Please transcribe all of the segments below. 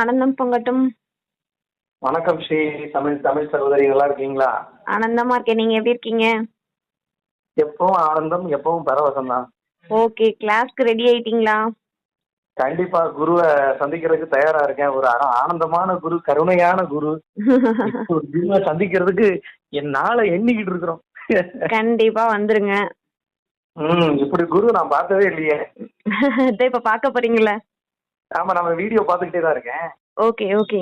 ஆனந்தம் பொங்கட்டும். வணக்கம் ஸ்ரீ தமிழ் தமிழ் சகோதரி நல்லா இருக்கீங்களா? ஆனந்தமா இருக்கேன். நீங்க எப்படி இருக்கீங்க? எப்பவும் ஆனந்தம் எப்பவும் பரவசம் தான் ஓகே கிளாஸ்க்கு ரெடி ஆயிட்டீங்களா? கண்டிப்பா குருவை சந்திக்கிறதுக்கு தயாரா இருக்கேன். ஒரு ஆனந்தமான குரு கருணையான குரு. ஒரு குருவை சந்திக்கிறதுக்கு என் நாளை எண்ணிக்கிட்டு இருக்கிறோம். கண்டிப்பா வந்துருங்க. ம் இப்படி குரு நான் பார்த்ததே இல்லையே. இப்ப பார்க்க போறீங்களா ஆமா நம்ம வீடியோ பார்த்துக்கிட்டே தான் இருக்கேன். ஓகே ஓகே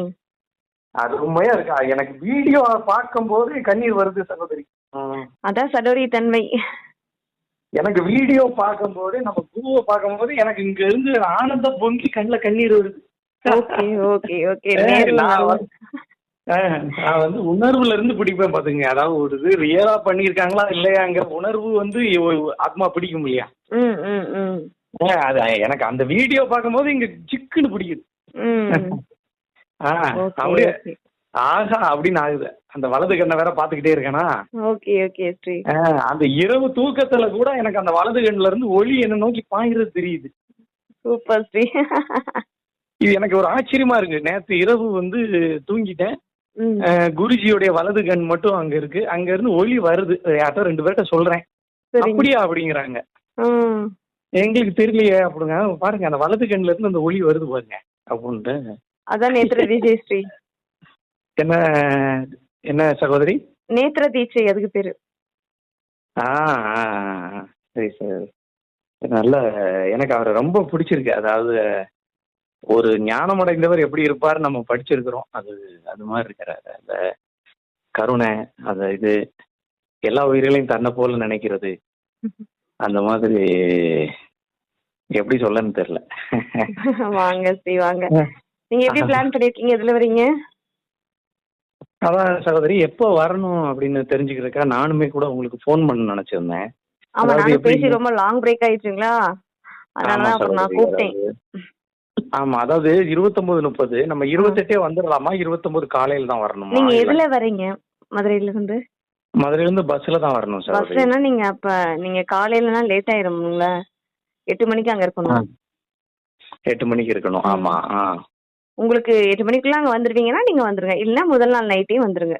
அது உண்மையா இருக்கா? எனக்கு வீடியோ பார்க்கும்போது கண்ணீர் வருது சகோதரி. அதான் சடோரி தன்மை. எனக்கு வீடியோ பார்க்கும்போது நம்ம குருவை பார்க்கும்போது எனக்கு இங்க இருந்து ஆனந்த பொங்கி கண்ணுல கண்ணீர் வருது. ஓகே ஓகே ஓகே நான் வந்து- உணர்வுல இருந்து பிடிப்பேன் பாத்துங்க. அதாவது ஒரு இது ரியலா பண்ணிருக்காங்களா இல்லையாங்கிற உணர்வு வந்து ஆத்மா பிடிக்கும் இல்லையா? அது எனக்கு அந்த வீடியோ பார்க்கும்போது இங்க சிக்குன்னு பிடிக்குது. அப்படியே ஆஹா அப்படின்னு ஆகுது அந்த வலது கண்ணை வேற பாத்துக்கிட்டே இருக்கேனா? Okay okay Sri. அந்த இரவு தூக்கத்துல கூட எனக்கு அந்த வலது கண்ணுல இருந்து ஒளி என்ன நோக்கி பாயிறது தெரியுது. சூப்பர் ஸ்ரீ. இது எனக்கு ஒரு ஆச்சரியமா இருக்கு. நேத்து இரவு வந்து தூங்கிட்டேன். குருஜியோடைய வலது கண் மட்டும் அங்க இருக்கு. அங்க இருந்து ஒளி வருது. யார்ட்ட ரெண்டு பேர்ட்ட சொல்றேன். அப்படியா அப்படிங்கிறாங்க. எங்களுக்கு தெரியலையே அப்படிங்க. பாருங்க அந்த வலது கண்ணுல இருந்து அந்த ஒளி வருது பாருங்க. அப்படின்ட்டு. அதான் நேத்திர தீட்சை ஸ்ரீ. என்ன என்ன சகோதரி? நேத்திர தீட்சை அதுக்கு பேரு. ஆ ஆ, ஆ, சரி சரி. நல்ல எனக்கு அவரை ரொம்ப பிடிச்சிருக்கு. அதாவது ஒரு ஞானம் அடைந்தவர் எப்படி இருப்பார் நம்ம படிச்சிருக்கிறோம். அது அது மாதிரி இருக்கிறாரு. அந்த கருணை அந்த இது எல்லா உயிர்களையும் தன்னை போல நினைக்கிறது. அந்த மாதிரி எப்படி சொல்லன்னு தெரியல. வாங்க ஸ்ரீ வாங்க. நீங்க எப்படி பிளான் பண்ணிருக்கீங்க? எதுல வரீங்க? அதான் சகோதரி எப்போ வரணும் அப்படின்னு தெரிஞ்சுக்கிறதுக்கா நானுமே கூட உங்களுக்கு ஃபோன் பண்ண நினைச்சிருந்தேன். ஆமா எப்படி- பேசி ரொம்ப லாங் பிரேக் ஆயிடுச்சுங்களா? அதனால நான் கூப்பிட்டேன். ஆமா அதாவது இருபத்தொன்பது முப்பது நம்ம இருபத்தெட்டே வந்துடலாமா? இருபத்தொன்பது காலையில தான் வரணுமா? நீங்க எதுல வரீங்க? மதுரையில இருந்து? மதுரையில இருந்து பஸ்ல தான் வரணும் சகோதரி. பஸ்லன்னா நீங்க அப்ப நீங்க காலையிலனா லேட் ஆயிரும்ல எட்டு மணிக்கு அங்க. இருக்கணும். எட்டு மணிக்கு இருக்கணும். ஆமா. உங்களுக்கு எட்டு மணிக்குள்ள அங்க வந்துருவீங்கன்னா நீங்க வந்துருங்க. இல்ல முதல் நாள் நைட்டே வந்துருங்க.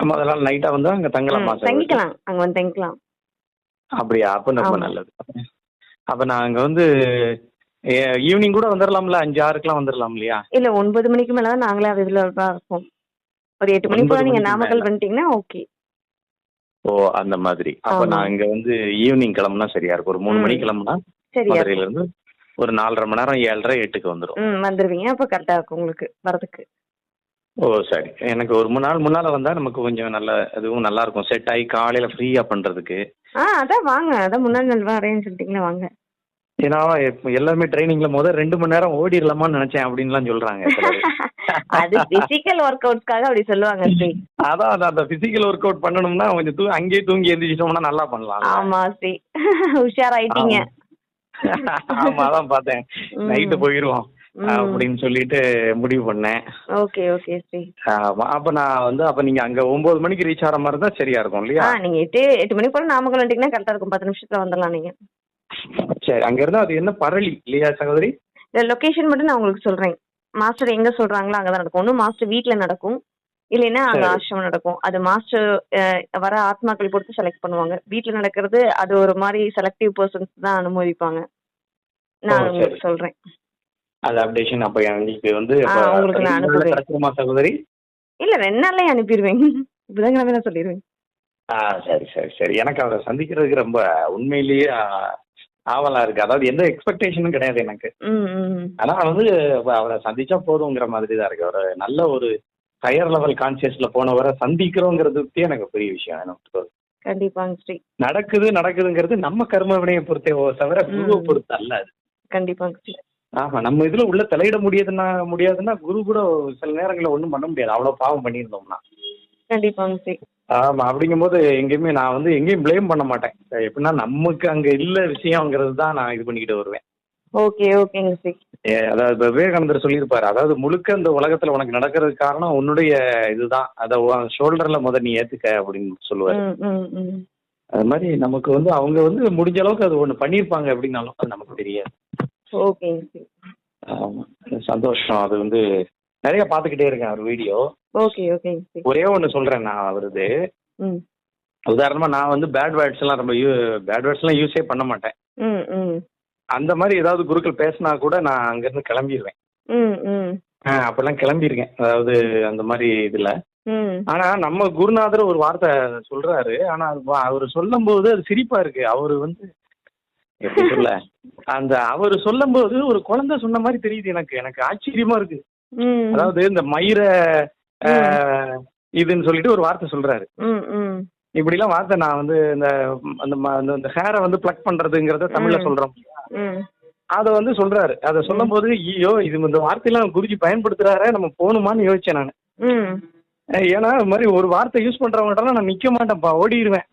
முதல் நாள் நைட்டா வந்து அங்க தங்கலாமா? தங்கிக்கலாம். அங்க வந்து தங்கிக்கலாம். அப்படியா? அப்ப ரொம்ப. நல்லது. அப்ப நான் அங்க வந்து ஈவினிங் கூட வந்துடலாம்ல அஞ்சு ஆறுக்கெல்லாம் வந்துடலாம் இல்லையா? இல்ல ஒன்பது மணிக்கு மேலதான் நாங்களே அவைலபிளா இருப்போம். ஒரு எட்டு ஒன்பது நீங்க நாமக்கல் மேல. வந்துட்டீங்கன்னா ஓகே ஓ அந்த மாதிரி. அப்ப. நான் இங்க வந்து ஈவினிங் கிளம்புனா சரியா இருக்கும். ஒரு மூணு ம். மணிக்கு கிளம்புனா மதுரையில இருந்து ஒரு நாலரை மணி நேரம் ஏழரை எட்டுக்கு வந்துடும் ம் வந்துருவீங்க. அப்ப கரெக்டா இருக்கும் உங்களுக்கு வரதுக்கு ஓ சரி. எனக்கு ஒரு மூணு நாள் முன்னால வந்தா நமக்கு கொஞ்சம் நல்ல அதுவும் நல்லா இருக்கும். செட் ஆகி காலையில ஃப்ரீயா பண்றதுக்கு. ஆ அதான் வாங்க. அதான் முன்னாடி நாள் வரேன்னு சொல்லிட்டீங்களா வாங்க. ஏன்னா எல்லாருமே ட்ரைனிங்ல முதல் ரெண்டு மணி நேரம் ஓடிடலாமான்னு நினைச்சேன் அப்படின்லாம் சொல்றாங்க. அது பிசிக்கல் ஒர்க் அவுட்ஸ்க்காக அப்படி சொல்லுவாங்க அதான் அதான் அந்த பிசிக்கல் ஒர்க் அவுட் பண்ணணும்னா கொஞ்சம் தூ அங்கேயே தூங்கி எந்திரிச்சிட்டோம்னா நல்லா பண்ணலாம் ஆமா ஸ்ரீ. உஷாராயிட்டீங்க. ஆமா. அதான் பார்த்தேன். நைட்டு போயிருவோம். அப்படின்னு சொல்லிட்டு முடிவு பண்ணேன். ஓகே ஓகே ஆமா அப்ப நான் வந்து அப்ப நீங்க அங்க ஒன்பது மணிக்கு ரீச் ஆகிற மாதிரி தான் சரியா இருக்கும் இல்லையா? நீங்க எட்டு எட்டு மணிக்கு போல நாமக்கல் வந்துட்டீங்கன்னா கரெக்டா இருக்கும். பத்து நிமிஷத்துல வந்துடலாம் நீங்க. சரி அங்க இருந்தா அது என்ன பரளி இல்லையா சகோதரி? லொகேஷன் மட்டும் நான் உங்களுக்கு சொல்றேன். மாஸ்டர் எங்க சொல்றாங்களோ அங்கதான் நடக்கும். ஒன்றும் மாஸ்டர் வீட்ல நடக்கும். இல்லைன்னா அங்க சரி. ஆசிரமம் நடக்கும். அது மாஸ்டர் வர ஆத்மாக்கள் பொறுத்து செலக்ட் பண்ணுவாங்க. வீட்ல நடக்கிறது அது ஒரு மாதிரி செலக்டிவ் பர்சன்ஸ் தான் அனுமதிப்பாங்க. நான் உங்களுக்கு. சொல்றேன். அது அப்டேஷன் அப்ப எங்களுக்கு வந்து உங்களுக்கு நான் அனுப்புறேன். சகோதரி? இல்ல ரெண்டு நாள்லயே அனுப்பிடுவேன். புதன்கிழமை நான் சொல்லிடுவேன். ஆ சரி சரி சரி. எனக்கு அவரை சந்திக்கிறதுக்கு ரொம்ப உண்மையிலேயே ஆவலா இருக்கு. அதாவது எந்த எக்ஸ்பெக்டேஷனும் கிடையாது எனக்கு. ஆனா வந்து அவ- அவரை சந்திச்சா போதுங்கிற மாதிரி தான் இருக்கு. ஒரு நல்ல ஒரு ஹையர் லெவல் கான்சியஸ்ல போனவரை சந்திக்கிறோங்கிறது எனக்கு பெரிய விஷயம். எனக்கு கண்டிப்பாங்க ஸ்ரீ நடக்குது நடக்குதுங்கிறது நம்ம கர்ம வினையை பொறுத்தே தவிர குருவை. பொறுத்து அல்ல அது. கண்டிப்பாங்க ஸ்ரீ ஆமா நம்ம இதுல உள்ள தலையிட முடியாதுன்னா முடியாதுன்னா குரு கூட சில நேரங்களில் ஒண்ணும் பண்ண முடியாது. அவ்வளவு பாவம் பண்ணியிருந்தோம்னா. கண்டிப்பாங்க ஸ்ரீ ஆமா அப்படிங்கும்போது எங்கேயுமே நான் வந்து எங்கேயும் ப்ளேம் பண்ண மாட்டேன். எப்படின்னா நமக்கு அங்க இல்ல விஷயங்கிறது தான் நான் இது பண்ணிக்கிட்டு வருவேன். ஓகே ஓகேங்க அதாவது விவேகானந்தர் சொல்லியிருப்பாரு. அதாவது முழுக்க இந்த உலகத்துல உனக்கு நடக்கிறதுக்கு காரணம் உன்னுடைய இதுதான். அதை ஷோல்டர்ல முத நீ ஏத்துக்க அப்படின்னு சொல்லுவாரு. அது மாதிரி நமக்கு வந்து அவங்க வந்து முடிஞ்ச அளவுக்கு அது ஒண்ணு பண்ணியிருப்பாங்க அப்படின்னாலும் அது நமக்கு தெரியாது. ஸ்ரீ ஆமா சந்தோஷம். அது வந்து நிறைய பார்த்துக்கிட்டே இருக்கேன் அவர் வீடியோ. ஓகே ஒரே ஒன்று சொல்கிறேன் நான் அவருது. ம். உதாரணமாக நான் வந்து பேட் வேர்ட்ஸ் எல்லாம் ரொம்ப பேட் வேர்ட்ஸ் எல்லாம் யூஸே பண்ண மாட்டேன். அந்த மாதிரி ஏதாவது குருக்கள் பேசினா கூட நான் அங்கேருந்து கிளம்பிடுவேன் அப்பெல்லாம் கிளம்பியிருக்கேன் அதாவது அந்த மாதிரி இதில். ஆனா நம்ம குருநாதர் ஒரு வார்த்தை சொல்றாரு. ஆனா அவரு சொல்லும்போது அது சிரிப்பா இருக்கு. அவரு வந்து எப்படி சொல்ல? அந்த அவர் சொல்லும்போது ஒரு குழந்தை சொன்ன மாதிரி தெரியுது எனக்கு. எனக்கு ஆச்சரியமா இருக்கு. அதாவது இந்த மயிர இதுன்னு சொல்லிட்டு ஒரு வார்த்தை சொல்றாரு. ம் ம். இப்படிலாம் வார்த்தை நான் வந்து இந்த அந்த ஹேரை வந்து பிளக் பண்றதுங்கிறத தமிழ்ல. சொல்றோம். அதை வந்து சொல்றாரு. அதை சொல்லும்போது ஐயோ இது இந்த வார்த்தையெல்லாம் குருஜி பயன்படுத்துறாரே நம்ம போகணுமான்னு யோசிச்சேன் நான். ஏன்னா இது மாதிரி ஒரு வார்த்தை யூஸ் பண்றவங்ககிட்ட நான் நிக்க மாட்டேன்ப்பா ஓடிடுவேன்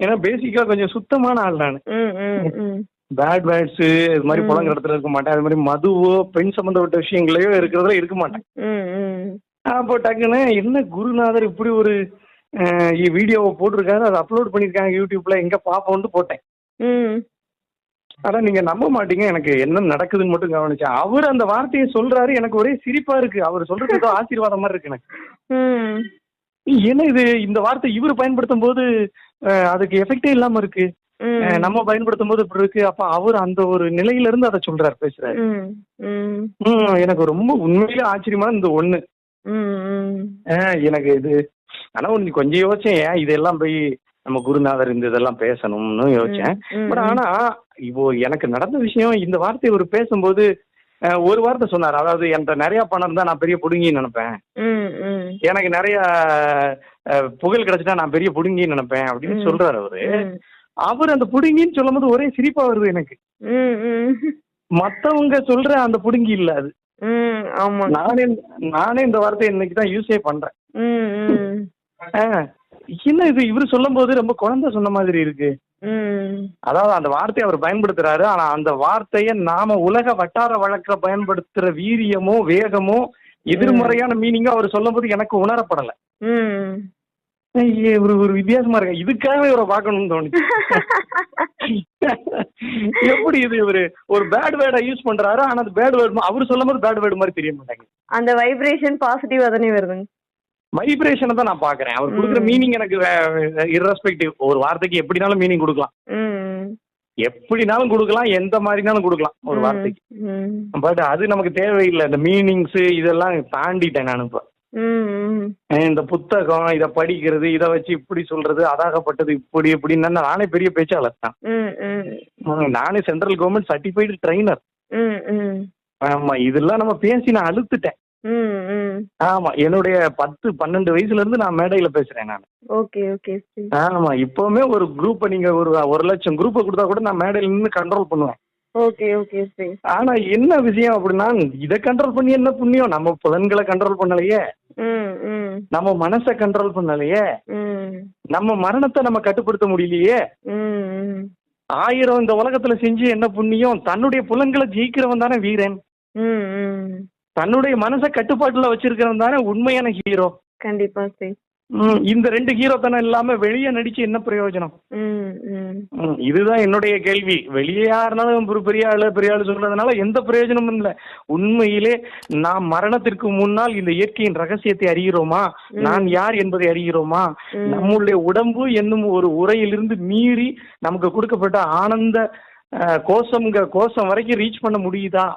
ஏன்னா பேசிக்கா கொஞ்சம் சுத்தமான ஆள் நான். பேட் வேர்ட்ஸ் இது மாதிரி. புலங்குற இடத்துல இருக்க மாட்டேன். அது மாதிரி மதுவோ பெண் சம்பந்தப்பட்ட விஷயங்களையோ இருக்கிறதுல இருக்க மாட்டேன். அப்போ டக்குன்னு என்ன குருநாதர் இப்படி ஒரு வீடியோவை போட்டிருக்காரு அதை அப்லோட் பண்ணியிருக்காங்க யூடியூப்ல எங்க பாப்போம்னு போட்டேன். ம். ஆனா நீங்க நம்ப மாட்டீங்க. எனக்கு என்ன நடக்குதுன்னு மட்டும் கவனிச்சேன். அவர் அந்த வார்த்தையை சொல்றாரு. எனக்கு ஒரே சிரிப்பா இருக்கு. அவர் சொல்றது ஏதோ ஆசீர்வாதம் மாதிரி இருக்கு எனக்கு. ம். என்ன இது இந்த வார்த்தை இவர் பயன்படுத்தும் போது அதுக்கு எஃபெக்டே இல்லாம இருக்கு. நம்ம பயன்படுத்தும் போது இப்படி இருக்கு. அப்ப அவர் அந்த ஒரு நிலையில இருந்து அதை சொல்றாரு பேசுறாரு. எனக்கு ரொம்ப உண்மையிலே ஆச்சரியமா இந்த ஒண்ணு. எனக்கு இது ஆனா ஒண்ணு கொஞ்சம் யோசிச்சேன் ஏன் இதெல்லாம் போய் நம்ம குருநாதர் இந்த இதெல்லாம் பேசணும்னு யோசிச்சேன். பட் ஆனா இப்போ எனக்கு நடந்த விஷயம் இந்த வார்த்தையை அவர் பேசும்போது ஒரு வார்த்தை சொன்னார். அதாவது என்கிட்ட நிறைய பணம் இருந்தா நான் பெரிய புடுங்கின்னு நினைப்பேன். எனக்கு நிறைய புகழ் கிடைச்சிட்டா நான் பெரிய புடுங்கின்னு நினைப்பேன் அப்படின்னு. சொல்றாரு அவரு. அவர் அந்த புடுங்கின்னு சொல்லும்போது ஒரே சிரிப்பா வருது எனக்கு. மத்தவங்க சொல்ற அந்த புடுங்கி இல்ல அது. நானே நானே இந்த வார்த்தையை இன்னைக்கு தான் யூஸே பண்றேன். என்ன இது? இவர் சொல்லும்போது ரொம்ப குழந்தை சொன்ன மாதிரி இருக்கு. அதாவது அந்த வார்த்தையை அவர் பயன்படுத்துறாரு. ஆனா அந்த வார்த்தையை நாம உலக வட்டார வழக்க பயன்படுத்துற வீரியமோ வேகமோ எதிர்மறையான மீனிங்கோ அவர் சொல்லும்போது எனக்கு உணரப்படல. ஐயே, ஒரு வித்தியாசமா இருக்கு? இதுக்காக இவரை பார்க்கணும்னு தோணுச்சு. எப்படி இது இவரு? ஒரு பேட் வேர்டை யூஸ் பண்றாரு? ஆனா அது பேட் வேர்டு அவர் சொல்லும்போது பேட் வேர்டு மாதிரி தெரிய மாட்டாங்க அந்த வைப்ரேஷன் பாசிட்டிவா தானே வருதுங்க? வைப்ரேஷனை தான் நான் பாக்குறேன் அவர் கொடுக்குற. மீனிங் எனக்கு இரஸ்பெக்டிவ் ஒரு வார்த்தைக்கு எப்படினாலும் மீனிங் கொடுக்கலாம். எப்படினாலும் கொடுக்கலாம் எந்த மாதிரினாலும் கொடுக்கலாம் ஒரு வார்த்தைக்கு. பட் அது நமக்கு தேவையில்லை. இந்த மீனிங்ஸ் இதெல்லாம் தாண்டிட்டேன் நான் இப்போ. இந்த புத்தகம் இதை படிக்கிறது இதை வச்சு இப்படி சொல்றது அதாகப்பட்டது இப்படி இப்படின்னு நானே பெரிய பேச்சாளர் தான். நானே சென்ட்ரல் கவர்மெண்ட் சர்டிஃபைடு ட்ரைனர். ஆமா இதெல்லாம் நம்ம பேசி நான் அழுத்துட்டேன். ஆமா என்னுடைய பத்து பன்னெண்டு வயசுல இருந்து நான் மேடையில பேசுறேன் நான். ஓகே ஓகே ஆமா இப்பவுமே ஒரு குரூப்பை நீங்க ஒரு ஒரு லட்சம் குரூப்பை கொடுத்தா கூட நான் மேடையில நின்று கண்ட்ரோல் பண்ணுவேன். ஓகே ஓகே சரி ஆனா என்ன விஷயம் அப்படின்னா இதை கண்ட்ரோல் பண்ணி என்ன புண்ணியம்? நம்ம புலன்களை கண்ட்ரோல் பண்ணலையே. நம்ம மனசை கண்ட்ரோல் பண்ணலையே. நம்ம மரணத்தை நம்ம கட்டுப்படுத்த முடியலையே. ஆயிரம் இந்த உலகத்துல செஞ்சு என்ன புண்ணியம்? தன்னுடைய புலன்களை ஜெயிக்கிறவன் தானே வீரன். தன்னுடைய மனசை கட்டுப்பாட்டுல வச்சிருக்கிறவன் தானே உண்மையான ஹீரோ கண்டிப்பா சரி. இந்த ரெண்டு ஹீரோ தானே இல்லாம வெளியே நடிச்சு என்ன பிரயோஜனம்? இதுதான் என்னுடைய கேள்வி. வெளியே யாருனாலும் ஒரு பெரிய ஆளு பெரிய ஆளு சொல்றதுனால எந்த பிரயோஜனமும் இல்லை. உண்மையிலே நாம் மரணத்திற்கு முன்னால் இந்த இயற்கையின் ரகசியத்தை அறிகிறோமா. நான் யார் என்பதை அறிகிறோமா. நம்முடைய உடம்பு என்னும் ஒரு உரையிலிருந்து மீறி நமக்கு கொடுக்கப்பட்ட ஆனந்த கோஷம்ங்க கோஷம் வரைக்கும் ரீச் பண்ண முடியுதா?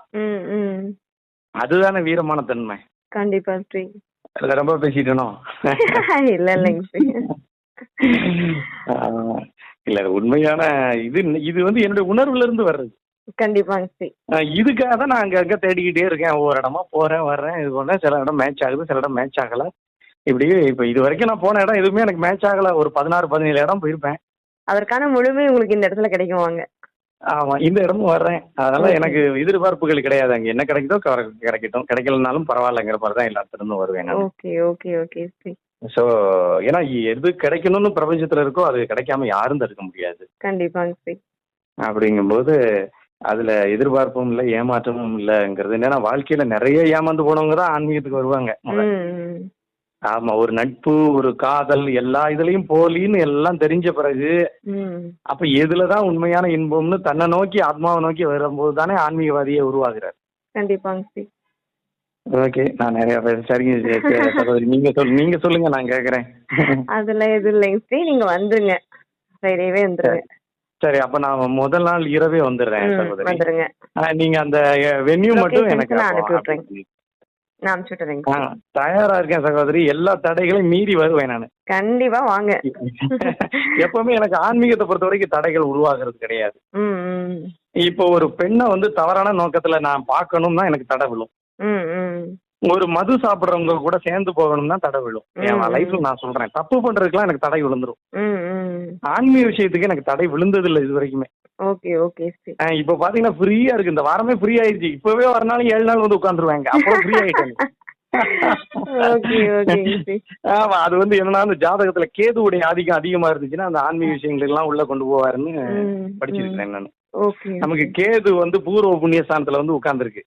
அதுதானே வீரமான தன்மை. கண்டிப்பா ரொம்ப பேசிட்டனோ? இல்ல இல்லைங்க இல்ல உண்மையான இது இது வந்து என்னுடைய உணர்வுல இருந்து வர்றது கண்டிப்பாங்க இதுக்காக தான் நான் அங்கங்க தேடிக்கிட்டே இருக்கேன். ஒவ்வொரு இடமா போறேன் வர்றேன் இது பண்ண சில இடம் மேட்ச் ஆகுது சில இடம் மேட்ச் ஆகல. இப்படி இப்ப இது வரைக்கும் நான் போன இடம் எதுவுமே எனக்கு மேட்ச் ஆகல. ஒரு பதினாறு பதினேழு இடம் போயிருப்பேன். அதற்கான முழுமை உங்களுக்கு இந்த இடத்துல கிடைக்கும் வாங்க. ஆமா இந்த இடமும் வர்றேன். அதனால. எனக்கு எதிர்பார்ப்புகள் கிடையாது. அங்க என்ன கிடைக்குதோ கிடை- கிடைக்கட்டும். கிடைக்கலனாலும் பரவாயில்லைங்கிற மாதிரி தான் எல்லா இடத்துல வருவேன் ஓகே ஓகே ஓகே ஸோ ஏன்னா எது கிடைக்கணும்னு பிரபஞ்சத்துல இருக்கோ அது கிடைக்காம யாரும் தடுக்க முடியாது. கண்டிப்பாங்க சரி அப்படிங்கும்போது அதுல எதிர்பார்ப்பும் இல்லை ஏமாற்றமும் இல்லைங்கிறது. என்னன்னா வாழ்க்கையில நிறைய ஏமாந்து போனவங்க தான் ஆன்மீகத்துக்கு வருவாங்க. ஆமா ஒரு நட்பு ஒரு காதல் எல்லா இதுலயும் போலின்னு எல்லாம் தெரிஞ்ச பிறகு அப்ப எதுலதான் உண்மையான இன்பம்னு தன்னை நோக்கி ஆத்மாவை நோக்கி வரும்போது தானே ஆன்மீகவாதியே உருவாகிறார். கண்டிப்பாங்க ஓகே நான் நிறைய சரிங்க சரி, சரி, சகோதரி நீங்க சொல் நீங்க சொல்லுங்க நான் கேக்குறேன். அதெல்லாம் எதுவும் இல்லைங்க ஸ்ரீ நீங்க வந்துருங்க. ஃப்ரைடேவே வந்துருங்க. சரி. அப்ப நான் முதல் நாள் இரவே வந்துடுறேன் சகோதரி. நீங்க அந்த வென்யூ மட்டும் எனக்கு நான் அனுப்பி விட்டுறேன். அனுப்பி நான் அனுப்பிச்சு விட்டுறேங்க. ஆ, தயாரா இருக்கேன் சகோதரி. எல்லா தடைகளையும் மீறி வருவேன் நான். கண்டிப்பா வாங்க. எப்பவுமே எனக்கு ஆன்மீகத்தை பொறுத்த வரைக்கும் தடைகள் உருவாகிறது கிடையாது. இப்போ ஒரு பெண்ணை வந்து தவறான நோக்கத்துல நான் பார்க்கணும்னா எனக்கு தடை விழும். ஒரு மது சாப்பிடுறவங்க கூட சேர்ந்து போகணும்னா தடை விழும். என் லைஃப்ல நான் சொல்றேன். தப்பு பண்றதுக்குலாம் எனக்கு தடை விழுந்துரும். ஆன்மீக விஷயத்துக்கு எனக்கு தடை விழுந்தது இல்லை இது வரைக்குமே ஓகே ஓகே இப்ப பாத்தீங்கன்னா ஃப்ரீயா இருக்கு. இந்த வாரமே ஃப்ரீ ஆயிடுச்சு இப்பவே ஒரு நாள் ஏழு நாள் வந்து உட்காந்துருவாங்க அப்புறம் ஃப்ரீ ஆமா அது வந்து என்னன்னா அந்த ஜாதகத்துல கேதுவுடைய ஆதிக்கம் அதிகமா இருந்துச்சுன்னா அந்த ஆன்மீக விஷயங்கள் எல்லாம் உள்ள கொண்டு போவாருன்னு ம், படிச்சிருக்கிறேன் நான். நமக்கு கேது வந்து பூர்வ புண்ணியஸ்தானத்துல வந்து உட்கார்ந்துருக்கு.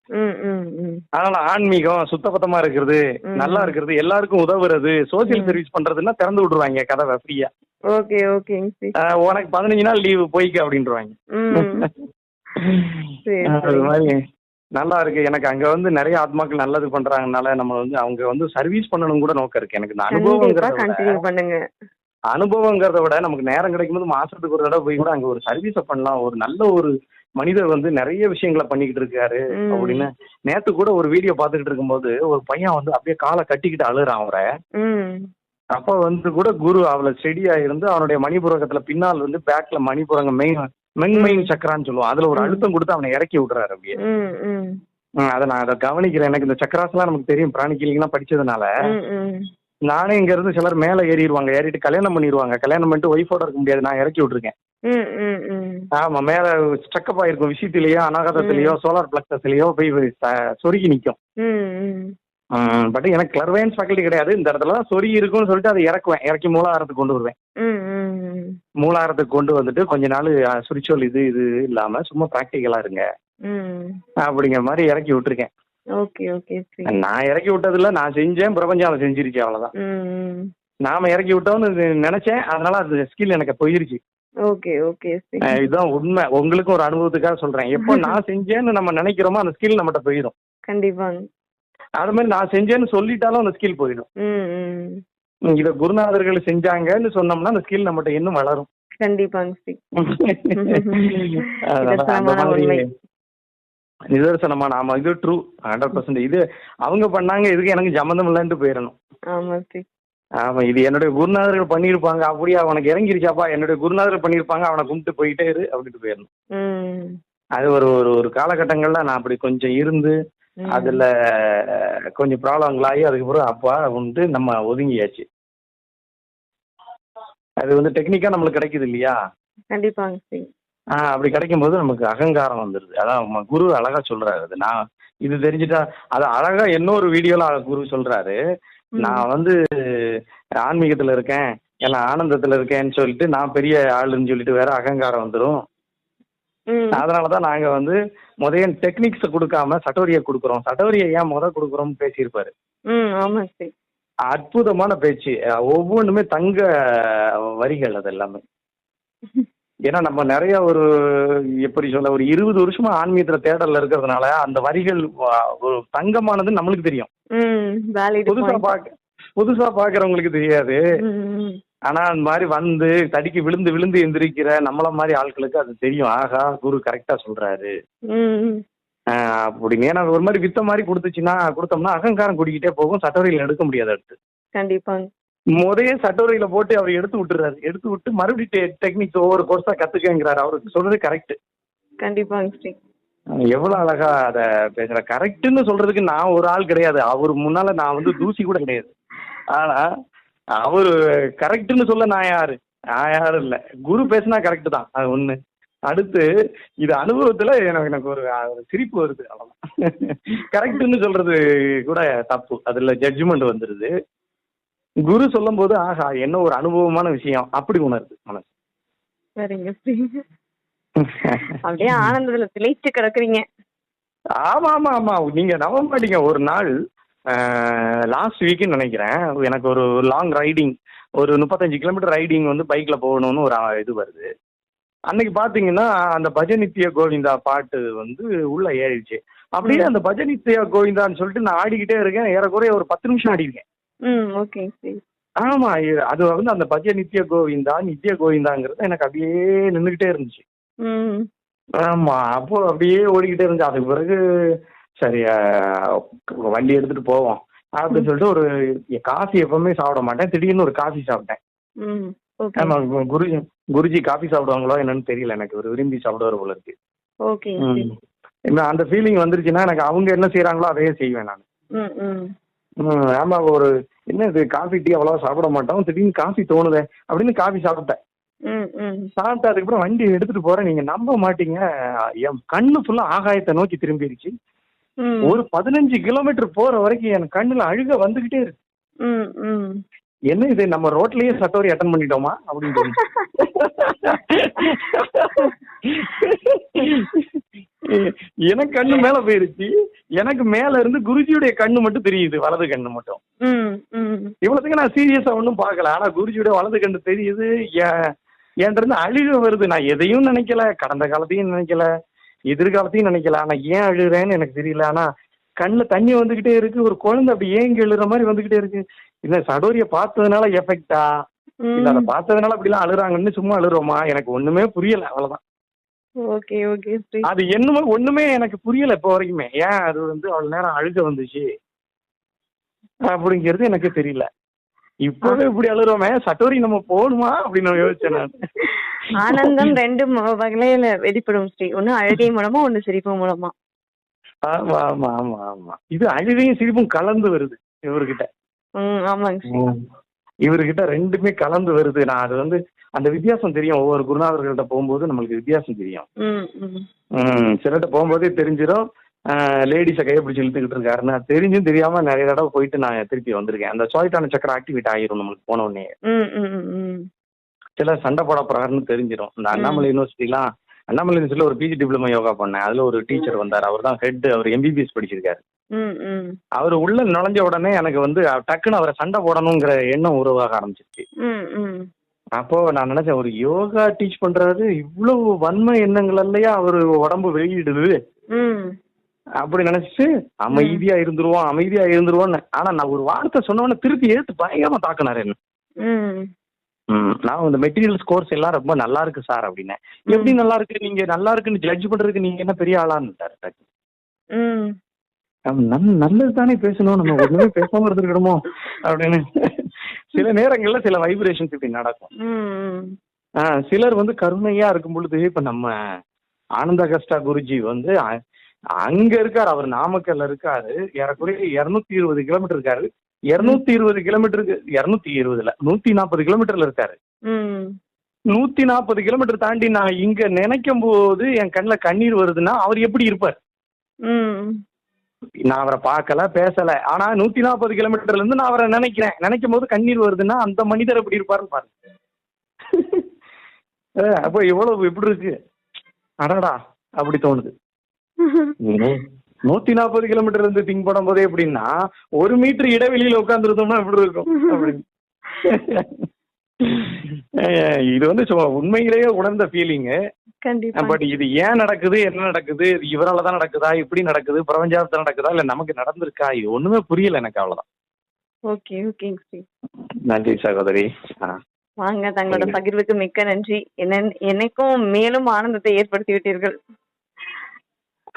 அதனால ஆன்மீகம் சுத்தபத்தமா இருக்கிறது. நல்லா இருக்கிறது எல்லாருக்கும் உதவுறது சோசியல். சர்வீஸ் பண்றதுன்னா திறந்து விட்டுருவாங்க கதவை ஃப்ரீயா ஓகே ஸ்ரீ உனக்கு பதினஞ்சு நாள் லீவு போய்க்க சரி, அது. மாதிரி நல்லா இருக்கு. எனக்கு அங்க வந்து நிறைய ஆத்மாக்கள் நல்லது பண்றாங்கனால நம்ம வந்து அவங்க வந்து சர்வீஸ் பண்ணணும் கூட நோக்கம் இருக்கு. எனக்கு இந்த கண்டினியூ பண்ணுங்க. அனுபவங்கிறத விட நமக்கு நேரம் கிடைக்கும்போது மாசத்துக்கு ஒரு தடவை போய் கூட அங்க ஒரு சர்வீஸை பண்ணலாம். ஒரு நல்ல ஒரு மனிதர் வந்து நிறைய விஷயங்களை பண்ணிக்கிட்டு இருக்காரு. அப்படின்னு. நேத்து கூட ஒரு வீடியோ பார்த்துக்கிட்டு இருக்கும்போது ஒரு பையன் வந்து அப்படியே காலை கட்டிக்கிட்டு அழுறான் அவரை. அப்ப வந்து கூட குரு அவளை செடியா இருந்து அவனுடைய மணிபுரகத்துல பின்னால் வந்து பேக்ல மணிபுரங்க மெயின் மென்மையின் சக்கரான்னு சொல்லுவோம். அதுல ஒரு. அழுத்தம் கொடுத்து அவனை இறக்கி விடுறாரு அப்படியே. அதை நான் அதை கவனிக்கிறேன். எனக்கு இந்த சக்கராஸ்லாம் நமக்கு தெரியும். பிராணிக்கிளிங்கெல்லாம் படிச்சதுனால. நானே இங்க இருந்து சிலர் மேல ஏறிடுவாங்க ஏறிட்டு கல்யாணம் பண்ணிடுவாங்க. கல்யாணம் பண்ணிட்டு ஒய்ஃபோட இருக்க முடியாது நான் இறக்கி விட்டுருக்கேன். ஆமா மேல ஸ்டக்கப் ஆயிருக்கும் விஷயத்திலயோ அனாகதத்திலயோ சோலார் பிளக்ஸஸ்லயோ போய் சொருகி நிக்கும். பட் எனக்கு கிளர்வேன்ஸ் ஃபேக்கல்ட்டி கிடையாது. இந்த இடத்துல தான் சொருகி இருக்கும்னு சொல்லிட்டு அதை இறக்குவேன். இறக்கி மூலாதாரத்துக்கு கொண்டு வருவேன். ம் ம் ம். மூலாதாரத்துக்கு கொண்டு வந்துட்டு கொஞ்ச நாள் சுரிச்சுவல் இது இது இல்லாம சும்மா ப்ராக்டிக்கலா இருங்க. அப்படிங்கிற மாதிரி இறக்கி விட்டுருக்கேன். நான் இறக்கி விட்டதில்ல நான் செஞ்சேன் பிரபஞ்சம் அதை செஞ்சிருச்சு அவ்வளவுதான். நாம இறக்கி விட்டோம்னு நினைச்சேன் அதனால அது ஸ்கில் எனக்கு போயிருச்சு. ஓகே ஓகே இதுதான் உண்மை. உங்களுக்கும் ஒரு அனுபவத்துக்காக சொல்றேன். எப்போ நான் செஞ்சேன்னு நம்ம நினைக்கிறோமோ அந்த ஸ்கில் நம்மகிட்ட போயிடும். கண்டிப்பாங்க. அது மாதிரி நான் செஞ்சேன்னு சொல்லிட்டாலும் அந்த ஸ்கில் போயிடும். இத குருநாதர்கள் செஞ்சாங்கன்னு சொன்னோம்னா அந்த ஸ்கில் நம்மகிட்ட இன்னும் வளரும். கண்டிப்பாங்க நிதர்சனமான ஆமா இது ட்ரூ ஹண்ட்ரட் பர்சன்ட் இது அவங்க பண்ணாங்க இதுக்கு எனக்கு சம்மந்தம் இல்லைன்ட்டு போயிடணும். ஆமா இது என்னுடைய குருநாதர்கள் பண்ணியிருப்பாங்க. அப்படியே அவனுக்கு இறங்கிருச்சாப்பா? என்னுடைய குருநாதர்கள் பண்ணியிருப்பாங்க. அவனை கும்பிட்டு போயிட்டே இரு அப்படின்ட்டு போயிடணும். அது ஒரு ஒரு ஒரு காலகட்டங்கள்ல நான் அப்படி கொஞ்சம் இருந்து. அதுல கொஞ்சம் ப்ராப்ளங்களாகி அதுக்கப்புறம் அப்பா வந்து நம்ம ஒதுங்கியாச்சு. அது வந்து டெக்னிக்கா நம்மளுக்கு கிடைக்குது இல்லையா? கண்டிப்பாங்க அப்படி கிடைக்கும் போது நமக்கு அகங்காரம் வந்துடுது அதான் குரு அழகா சொல்றாரு அது. நான் இது தெரிஞ்சுட்டா அது அழகா இன்னொரு வீடியோல குரு சொல்றாரு. நான் வந்து ஆன்மீகத்துல இருக்கேன் எல்லாம் ஆனந்தத்துல இருக்கேன்னு சொல்லிட்டு நான் பெரிய ஆளுன்னு சொல்லிட்டு வேற அகங்காரம் வந்துடும் அதனாலதான் நாங்க வந்து முதல்ல டெக்னிக்ஸ் கொடுக்காம சட்டோரியை கொடுக்குறோம். சட்டோரியை ஏன் முத கொடுக்குறோம்னு பேசியிருப்பாரு. அற்புதமான பேச்சு. ஒவ்வொன்றுமே தங்க வரிகள் அது எல்லாமே. ஏன்னா நம்ம நிறைய ஒரு எப்படி சொல்ல ஒரு இருபது வருஷமா ஆன்மீகத்துல தேடல்ல இருக்கிறதுனால அந்த வரிகள் ஒரு தங்கமானது நம்மளுக்கு தெரியும். புதுசா பாக்க புதுசா பாக்குறவங்களுக்கு தெரியாது. ஆனா அந்த மாதிரி வந்து தடிக்கு விழுந்து விழுந்து எந்திரிக்கிற நம்மள மாதிரி ஆட்களுக்கு அது தெரியும். ஆகா குரு கரெக்டா சொல்றாரு. அப்படின்னு ஏன்னா ஒரு மாதிரி வித்த மாதிரி கொடுத்துச்சுன்னா கொடுத்தோம்னா அகங்காரம் குடிக்கிட்டே போகும். சட்டோரியில் எடுக்க முடியாது அடுத்து. கண்டிப்பாங்க. முதைய சட்டோரியில போட்டு அவர் எடுத்து விட்டுறாரு. எடுத்து விட்டு மறுபடியும் டெக்னிக்ஸ் ஒவ்வொரு கோர்ஸா கத்துக்கங்கிறாரு. அவருக்கு சொல்றது கரெக்ட் கண்டிப்பாங்க ஸ்ரீ எவ்வளவு அழகா அத பேசுற. கரெக்ட்னு சொல்றதுக்கு நான் ஒரு ஆள் கிடையாது. அவர் முன்னால நான் வந்து தூசி கூட கிடையாது. ஆனா அவரு கரெக்ட்னு சொல்ல நான் யாரு? நான் யாரும் இல்ல. குரு பேசினா கரெக்ட் தான். அது ஒண்ணு. அடுத்து இது அனுபவத்துல எனக்கு எனக்கு ஒரு ஒரு சிரிப்பு வருது. அவ்வளவுதான். கரெக்ட்னு சொல்றது கூட தப்பு. அதுல ஜட்ஜ்மெண்ட் வந்துருது. குரு சொல்லும் போது ஆஹா என்ன ஒரு அனுபவமான விஷயம். அப்படி உணருது மனசு. சரிங்க அப்படியே ஆனந்தத்துல திளைச்சு கிடக்குறீங்க. ஆமா ஆமா ஆமா. நீங்க நம்ப மாட்டீங்க ஒரு நாள் லாஸ்ட் வீக்குன்னு நினைக்கிறேன். எனக்கு ஒரு லாங் ரைடிங் ஒரு முப்பத்தஞ்சு கிலோமீட்டர் ரைடிங் வந்து பைக்ல போகணும்னு ஒரு இது வருது. அன்னைக்கு பாத்தீங்கன்னா அந்த பஜனித்திய கோவிந்தா பாட்டு வந்து உள்ள ஏறிடுச்சு. அப்படியே ம். அந்த பஜனித்யா கோவிந்தான்னு சொல்லிட்டு நான் ஆடிக்கிட்டே இருக்கேன். ஏறக்குறைய ஒரு பத்து நிமிஷம் ஆடிருக்கேன். ம் ஆமா இது- அது வந்து அந்த பஜ நித்ய கோவிந்தா நித்ய கோவிந்தாங்கிறது எனக்கு அப்படியே நின்றுகிட்டே இருந்துச்சு. ம். ஆமா அப்போ அப்படியே ஓடிக்கிட்டே இருந்துச்சு. அதுக்கு பிறகு சரி அஹ், வண்டி எடுத்துட்டு போவோம். அப்படின்னு சொல்லிட்டு ஒரு காஃபி எப்பவுமே சாப்பிட மாட்டேன். திடீர்னு ஒரு காஃபி சாப்பிட்டேன். ம் ஓகே. ஆமா குருஜி குருஜி காஃபி சாப்பிடுவாங்களோ என்னன்னு தெரியல. எனக்கு ஒரு விரும்பி சாப்பிடுவார் போல இருக்கு. ஓகே ம். என்ன அந்த ஃபீலிங் வந்துருச்சுன்னா எனக்கு அவங்க என்ன செய்றாங்களோ அதையே செய்வேன் நான். ம் ம். ம், ஆமா ஒரு என்ன இது காஃபி டீ அவ்வளவா சாப்பிட மாட்டோம். திடீர்னு காஃபி தோணுதே அப்படின்னு காஃபி சாப்பிட்டேன். ம் ம். சாப்பிட்டு அதுக்கப்புறம் வண்டி எடுத்துட்டு போறேன். நீங்க நம்ப மாட்டீங்க. என் கண்ணு ஃபுல்லா ஆகாயத்தை நோக்கி திரும்பிடுச்சு ஒரு பதினஞ்சு கிலோமீட்டர் போற வரைக்கும் என் கண்ணுல அழுக வந்துகிட்டே இருக்கு. என்ன இது நம்ம ரோட்லயே சட்டோரி அட்டன் பண்ணிட்டோமா? அப்படின்னு. எனக்கு கண்ணு மேல போயிருச்சு. எனக்கு மேல இருந்து குருஜியுடைய கண்ணு மட்டும் தெரியுது வலது கண்ணு மட்டும். இவ்வளவுக்கு நான் சீரியஸா ஒன்றும் பார்க்கல. ஆனா குருஜியோட வலது கண்ணு தெரியுது. என் என்கிட்ட இருந்து அழுக வருது. நான் எதையும் நினைக்கல. கடந்த காலத்தையும் நினைக்கல. எதிர்காலத்தையும் நினைக்கல. ஆனா ஏன் அழுகிறேன்னு எனக்கு தெரியல. ஆனா கண்ணுல தண்ணி வந்துகிட்டே இருக்கு. ஒரு குழந்தை அப்படி ஏங்கி எழுற மாதிரி வந்துகிட்டே இருக்கு. இந்த சடோரிய பார்த்ததுனால எஃபெக்டா இல்ல அதை பார்த்ததுனால அப்படிலாம் அழுறாங்கன்னு சும்மா அழுறோமா? எனக்கு ஒண்ணுமே புரியல. அவ்வளவுதான். ஓகே ஓகே அது என்னமோ ஒண்ணுமே எனக்கு புரியல இப்போ வரைக்குமே. ஏன் அது வந்து அவ்வளவு நேரம் அழுக வந்துச்சு? அப்படிங்கிறது எனக்கு தெரியல. இப்பவே இப்படி அழுறோமே சட்டோரி நம்ம போகணுமா அப்படின்னு நான் யோசிச்சேன் நான். ஆனந்தம் ரெண்டு வகையில வெளிப்படும் ஸ்ரீ. ஒண்ணு அழுகை மூலமா ஒண்ணு சிரிப்பு மூலமா. ஆமா ஆமா ஆமா ஆமா. இது அழுகையும் சிரிப்பும் கலந்து வருது இவர்கிட்ட. ஆமாங்க இவர்கிட்ட ரெண்டுமே கலந்து வருது. நான் அது வந்து அந்த வித்தியாசம் தெரியும். ஒவ்வொரு குருநாதர்கள்ட்ட போகும்போது நம்மளுக்கு வித்தியாசம் தெரியும். சிலர்கிட்ட போகும்போதே தெரிஞ்சிடும் லேடிஸை கையை பிடிச்சி இழுத்துக்கிட்டு இருக்காருன்னு தெரிஞ்சும் தெரியாம நிறைய தடவை போயிட்டு நான் திருப்பி வந்திருக்கேன். அந்த சுவாயிட்டான சக்கரம் ஆக்டிவேட் ஆயிரும் நம்மளுக்கு போன உடனே. சில சண்டை போட போறாருன்னு தெரிஞ்சிடும் இந்த அண்ணாமலை யூனிவர்சிட்டிலாம் அண்ணாமலை யூனிவர்சிட்டியில் ஒரு பிஜி டிப்ளமோ யோகா பண்ணேன். அதுல ஒரு டீச்சர் வந்தார். அவர் தான் ஹெட் அவர் எம்பிபிஎஸ் படிச்சிருக்காரு. அவர் உள்ள நுழைஞ்ச உடனே எனக்கு வந்து டக்குன்னு அவரை சண்டை போடணுங்கிற எண்ணம் உருவாக ஆரம்பிச்சிருச்சு. அப்போ நான் நினைச்சேன் ஒரு யோகா டீச் பண்றாரு இவ்வளவு வன்மை எண்ணங்கள் இல்லையா அவர் உடம்பு வெளியிடுது. அப்படி நினைச்சிட்டு அமைதியா இருந்துருவோம் அமைதியா இருந்துருவோம்னு ஆனா நான் ஒரு வார்த்தை சொன்னவொடனே திருப்பி எடுத்து பயங்கரமா தாக்குனாரு என்ன. நான் இந்த மெட்டீரியல்ஸ் கோர்ஸ் எல்லாம் ரொம்ப நல்லா இருக்கு சார் அப்படின்னேன். எப்படி நல்லா இருக்கு? நீங்க நல்லா இருக்குன்னு ஜட்ஜ் பண்றதுக்கு நீங்க என்ன பெரிய ஆளான்னு ம். நல்லது தானே பேசணும். நம்ம ஒண்ணுமே பேசாம இருந்துருக்கணுமோ? அப்படின்னு. சில நேரங்கள்ல சில வைப்ரேஷன்ஸ் இப்படி நடக்கும். சிலர் வந்து கருணையா இருக்கும் பொழுது இப்ப நம்ம ஆனந்த கஷ்டா குருஜி வந்து அங்க இருக்காரு அவர் நாமக்கல்ல இருக்காரு ஏறக்குறைய இருநூத்தி இருபது கிலோமீட்டர் இருக்காரு. இருநூத்தி இருபது கிலோமீட்டருக்கு இருநூத்தி இருபதுல நூத்தி நாற்பது கிலோமீட்டர்ல இருக்காரு. நூத்தி நாற்பது கிலோமீட்டர் தாண்டி நான் இங்க நினைக்கும் போது என் கண்ணுல கண்ணீர் வருதுன்னா அவர் எப்படி இருப்பார்? நான் அவரை பார்க்கல பேசல. ஆனா நூத்தி நாற்பது கிலோமீட்டர்ல இருந்து நான் அவரை நினைக்கிறேன். நினைக்கும் போது கண்ணீர் வருதுன்னா அந்த மனிதர் எப்படி இருப்பாருன்னு பாருங்க. அப்போ எவ்வளவு எப்படி இருக்கு. அடடா அப்படி தோணுது. நூத்தி நாற்பது கிலோமீட்டர் இருந்து திங்க் பண்ணும் போதே எப்படின்னா ஒரு மீட்டர் இடைவெளியில உட்காந்துருந்தோம்னா எப்படி இருக்கும்? அப்படின்னு. இது வந்து சும்மா உண்மையிலேயே உணர்ந்த ஃபீலிங்கு கண்டிப்பா. பட் இது ஏன் நடக்குது என்ன நடக்குது இது இவரால தான் நடக்குதா இப்படி நடக்குது பிரபஞ்சாரத்தில் நடக்குதா இல்ல நமக்கு நடந்திருக்கா இது ஒண்ணுமே புரியல எனக்கு அவ்வளவுதான். ஓகே ஓகேங்க ஸ்ரீ நன்றி சகோதரி. ஆ. வாங்க தங்களோட பகிர்வுக்கு மிக்க நன்றி. என்ன எனக்கும் மேலும் ஆனந்தத்தை ஏற்படுத்தி விட்டீர்கள்.